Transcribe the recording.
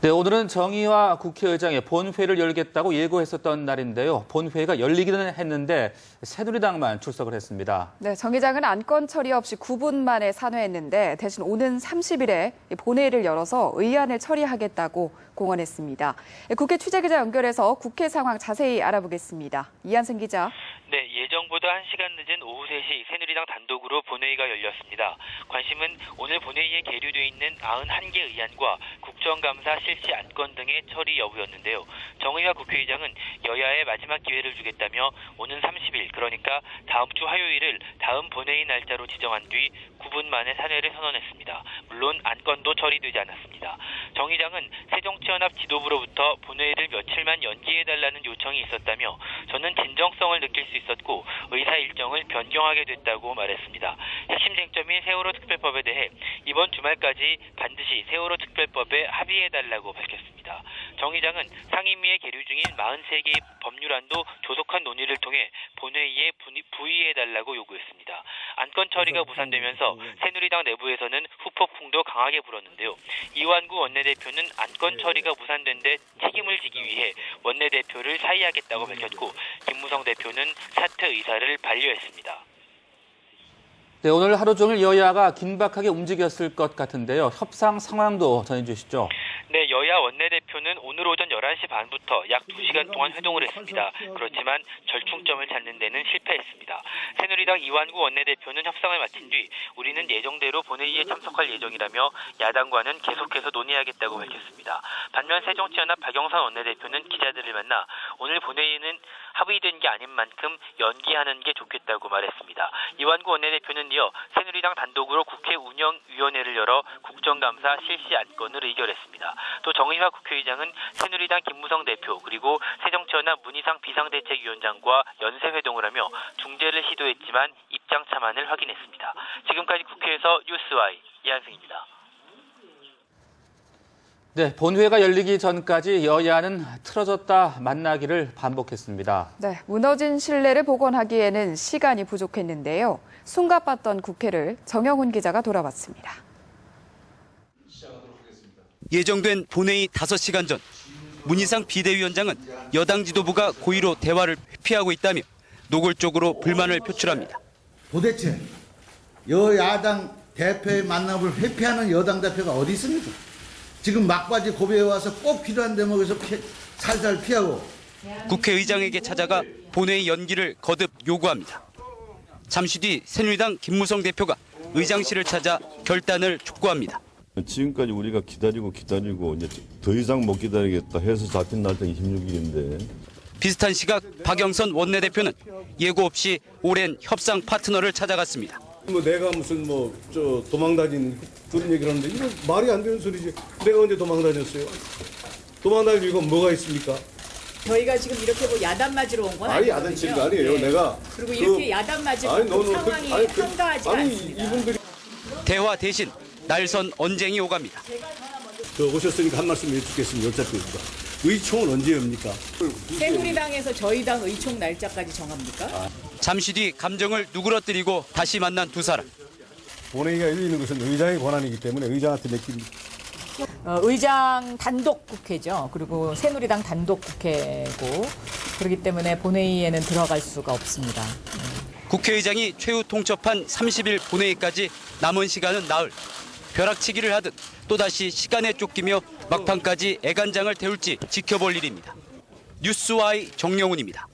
네, 오늘은 정의화 국회의장의 본회의를 열겠다고 예고했었던 날인데요. 본회의가 열리기는 했는데 새누리당만 출석을 했습니다. 네, 정 의장은 안건 처리 없이 9분 만에 산회했는데 대신 오는 30일에 본회의를 열어서 의안을 처리하겠다고 공언했습니다. 국회 취재기자 연결해서 국회 상황 자세히 알아보겠습니다. 이한승 기자. 네, 예정보다 1시간 늦은 오후 3시 새누리당 단독으로 본회의가 열렸습니다. 관심은 오늘 본회의에 계류돼 있는 91개 의안과 국정감사 실시 안건 등의 처리 여부였는데요. 정의화 국회의장은 여야의 마지막 기회를 주겠다며 오는 30일 그러니까 다음 주 화요일을 다음 본회의 날짜로 지정한 뒤 9분 만에 산회를 선언했습니다. 물론 안건도 처리되지 않았습니다. 정 의장은 새정치연합 지도부로부터 본회의를 며칠만 연기해달라는 요청이 있었다며 저는 진정성을 느낄 수 있었고 의사 일정을 변경하게 됐다고 말했습니다. 핵심 쟁점인 세월호 특별법에 대해 이번 주말까지 반드시 세월호 특별법에 합의해달라고 밝혔습니다. 정 의장은 상임위에 계류 중인 43개의 법률안도 조속한 논의를 통해 본회의에 부의해달라고 요구했습니다. 안건 처리가 무산되면서 새누리당 내부에서는 후폭풍도 강하게 불었는데요. 이완구 원내대표는 안건 처리가 무산된 데 책임을 지기 위해 원내대표를 사의하겠다고 밝혔고 김무성 대표는 사퇴 의사를 반려했습니다. 네, 오늘 하루 종일 여야가 긴박하게 움직였을 것 같은데요. 협상 상황도 전해주시죠. 네, 여야 원내대표는 오늘 오전 11시 반부터 약 2시간 동안 회동을 했습니다. 그렇지만 절충점을 찾는 데는 실패했습니다. 새누리당 이완구 원내대표는 협상을 마친 뒤 우리는 예정대로 본회의에 참석할 예정이라며 야당과는 계속해서 논의하겠다고 밝혔습니다. 반면 새정치연합 박영선 원내대표는 기자들을 만나 오늘 본회의는 합의된 게 아닌 만큼 연기하는 게 좋겠다고 말했습니다. 이완구 원내대표는 이어 새누리당 단독으로 국회 운영위원회를 열어 국정감사 실시 안건을 의결했습니다. 또 정의화 국회의장은 새누리당 김무성 대표 그리고 새정치연합 문희상 비상대책위원장과 연쇄회동을 하며 중재를 시도했지만 입장 차만을 확인했습니다. 지금까지 국회에서 뉴스와이 이한승입니다. 네, 본회의가 열리기 전까지 여야는 틀어졌다 만나기를 반복했습니다. 네, 무너진 신뢰를 복원하기에는 시간이 부족했는데요. 숨가빴던 국회를 정영훈 기자가 돌아봤습니다. 예정된 본회의 5시간 전 문희상 비대위원장은 여당 지도부가 고의로 대화를 회피하고 있다며 노골적으로 불만을 표출합니다. 도대체 여야당 대표의 만남을 회피하는 여당 대표가 어디 있습니까? 지금 막바지 고비에 와서 꼭 필요한 대목에서 피- 살살 피하고 국회의장에게 찾아가 본회의 연기를 거듭 요구합니다. 잠시 뒤 새누리당 김무성 대표가 의장실을 찾아 결단을 촉구합니다. 지금까지 우리가 기다리고 기다리고 이제 더 이상 못 기다리겠다 해서 잡힌 날짜는 26일인데 비슷한 시각 박영선 원내대표는 예고 없이 오랜 협상 파트너를 찾아갔습니다. 뭐 내가 무슨 뭐 저 도망 다닌 그런 얘기를 하는데 이거 말이 안 되는 소리지. 내가 언제 도망 다녔어요? 도망 다닐 이유가 뭐가 있습니까? 저희가 지금 이렇게 뭐 야단 맞으러 온 건 아니 아니거든요. 야단 치는 거 아니에요. 네. 내가 그리고 그- 이렇게 야단 맞으면 아니 너는 상황이 아니, 그- 한가하지가 아니 않습니다. 이분들이 대화 대신 날선 언쟁이 오갑니다. 저 오셨으니까 한 말씀 해주겠습니다. 어차피 의총은 언제 엽니까? 새누리당에서 저희 당 의총 날짜까지 정합니까? 잠시 뒤 감정을 누그러뜨리고 다시 만난 두 사람. 본회의가 열리는 것은 의장의 권한이기 때문에 의장한테 맡깁니다. 어, 의장 단독 국회죠. 그리고 새누리당 단독 국회고 그렇기 때문에 본회의에는 들어갈 수가 없습니다. 국회의장이 최후 통첩한 30일 본회의까지 남은 시간은 나흘. 벼락치기를 하듯 또다시 시간에 쫓기며 막판까지 애간장을 태울지 지켜볼 일입니다. 뉴스와이 정영훈입니다.